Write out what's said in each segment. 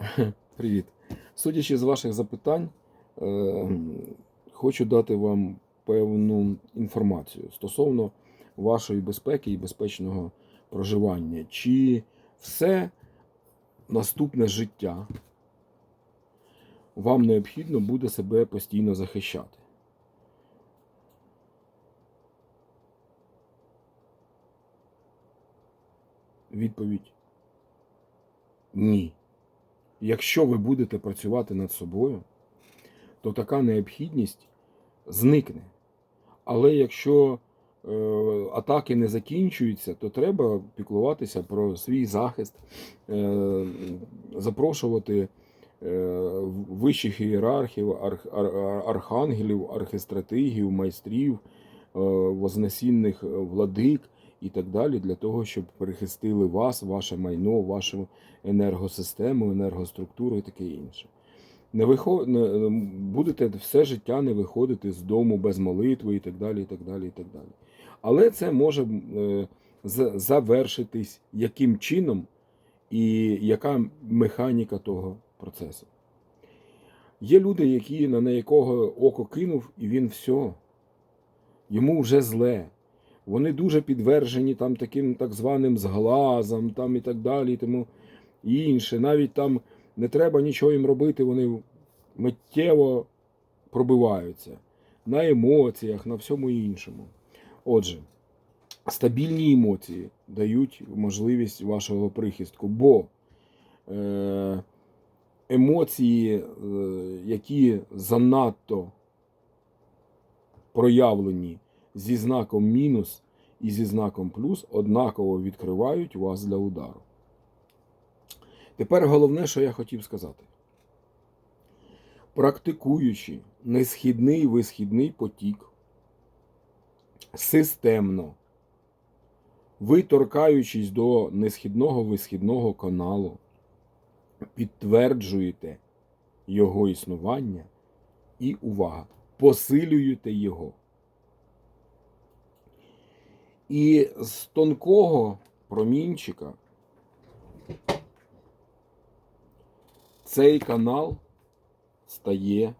Привіт. Судячи з ваших запитань, е, хочу дати вам певну інформацію стосовно вашої безпеки і безпечного проживання. Чи все наступне життя вам необхідно буде себе постійно захищати? Відповідь ні. Якщо ви будете працювати над собою, то така необхідність зникне. Але якщо е, атаки не закінчуються, то треба піклуватися про свій захист, е, запрошувати е, вищих ієрархів, арх, ар, ар- архангелів, архистратигів, майстрів, е, вознесінних владик і так далі, для того, щоб перехистили вас, ваше майно, вашу енергосистему, енергоструктуру і таке інше. Не вихо... не... Будете все життя не виходити з дому без молитви і так далі. і так далі, і так далі. Але це може е, завершитись яким чином і яка механіка того процесу. Є люди, які на якого око кинув, і він все. Йому вже зле. Вони дуже підвержені там таким так званим зглазам, там і так далі, і тому інше. Навіть там не треба нічого їм робити, вони миттєво пробиваються на емоціях, на всьому іншому. Отже, стабільні емоції дають можливість вашого прихистку, бо е, емоції, е, які занадто проявлені зі знаком мінус і зі знаком плюс, однаково відкривають вас для удару. Тепер головне, що я хотів сказати. Практикуючи несхідний висхідний потік системно, ви торкаючись до несхідного висхідного каналу, підтверджуєте його існування і увага, посилюєте його. І з тонкого промінчика цей канал стає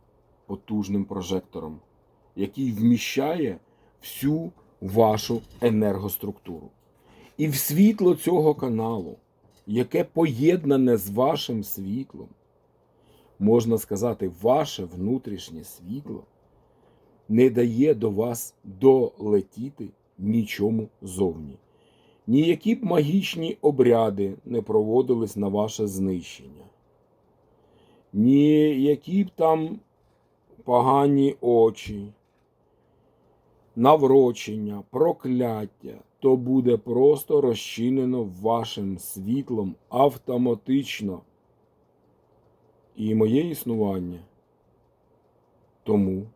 потужним прожектором, який вміщає всю вашу енергоструктуру. І в світло цього каналу, яке поєднане з вашим світлом, можна сказати, ваше внутрішнє світло не дає до вас долетіти нічому зовні. Ніякі б магічні обряди не проводились на ваше знищення. Ніякі б там погані очі, наврочення, прокляття, то буде просто розчинено вашим світлом автоматично. І моє існування тому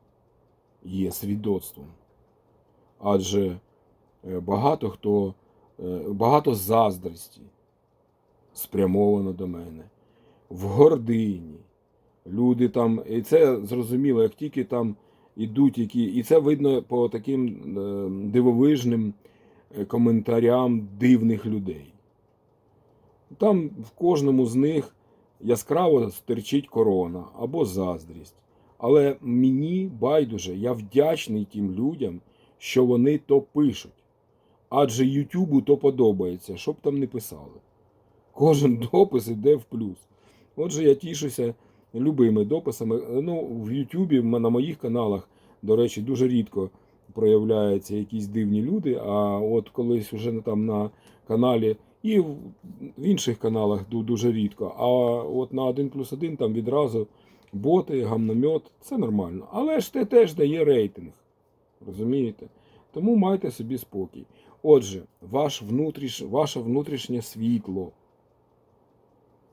є свідоцтвом. Адже багато хто, е, багато заздрості спрямовано до мене, в гордині. Люди там, і це зрозуміло, як тільки там ідуть які. І це видно по таким е, дивовижним е, коментарям дивних людей. Там в кожному з них яскраво стерчить корона або заздрість. Але мені байдуже, я вдячний тим людям, що вони то пишуть. Адже Ютубу то подобається, щоб там не писали. Кожен допис іде в плюс. Отже, я тішуся любими дописами. Ну, в Ютубі на моїх каналах, до речі, дуже рідко проявляються якісь дивні люди. А от колись вже там на каналі і в в інших каналах дуже рідко. А от на 1 плюс 1 там відразу боти, гамномет, це нормально. Але ж це теж дає рейтинг. Розумієте? Тому майте собі спокій. Отже, ваш внутріш, ваше внутрішнє світло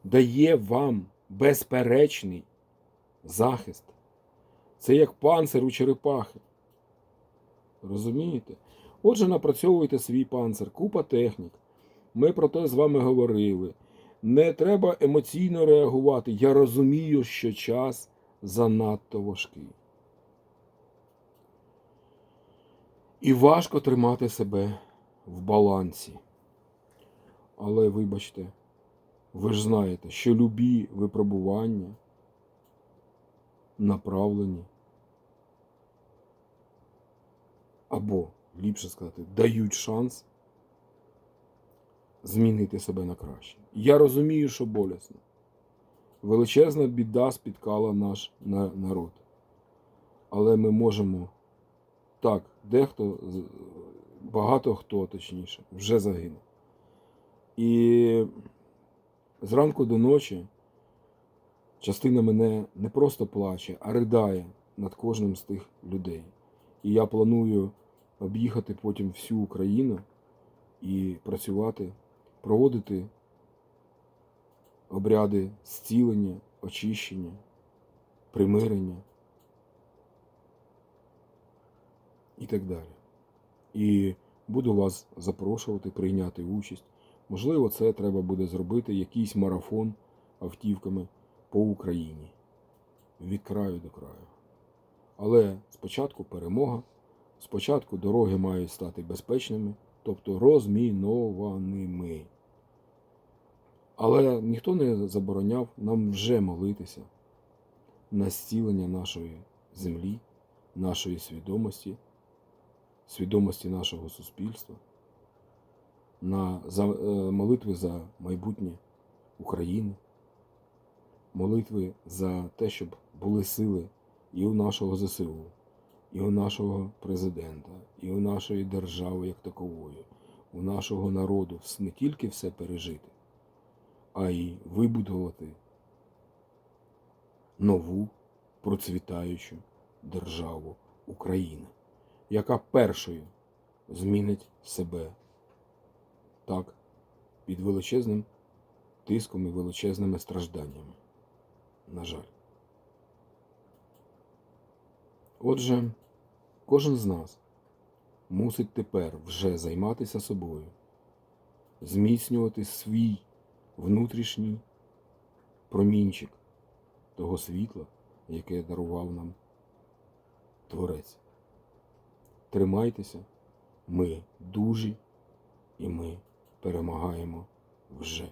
дає вам безперечний захист. Це як панцир у черепахи. Розумієте? Отже, напрацьовуйте свій панцир, купа технік. Ми про те з вами говорили. Не треба емоційно реагувати. Я розумію, що час занадто важкий. І важко тримати себе в балансі. Але вибачте, Ви ж знаєте, що любі випробування направлені або, ліпше сказати, дають шанс змінити себе на краще. Я розумію, що болісно. Величезна біда спіткала наш народ. Але ми можемо так, дехто, багато хто, точніше, вже загинув. І зранку до ночі частина мене не просто плаче, а ридає над кожним з тих людей. І я планую об'їхати потім всю Україну і працювати, проводити обряди зцілення, очищення, примирення і так далі. І буду вас запрошувати прийняти участь. Можливо, це треба буде зробити якийсь марафон автівками по Україні від краю до краю. Але спочатку перемога, спочатку дороги мають стати безпечними, тобто розмінованими. Але ніхто не забороняв нам вже молитися на зцілення нашої землі, нашої свідомості, свідомості нашого суспільства, на за, е, молитви за майбутнє України, молитви за те, щоб були сили і у нашого ЗСУ, і у нашого президента, і у нашої держави як такової, у нашого народу не тільки все пережити, а й вибудувати нову процвітаючу державу Україна, яка першою змінить себе так під величезним тиском і величезними стражданнями. На жаль. Отже, кожен з нас мусить тепер вже займатися собою, зміцнювати свій внутрішній промінчик того світла, яке дарував нам Творець. Тримайтеся, ми дужі і ми перемагаємо вже.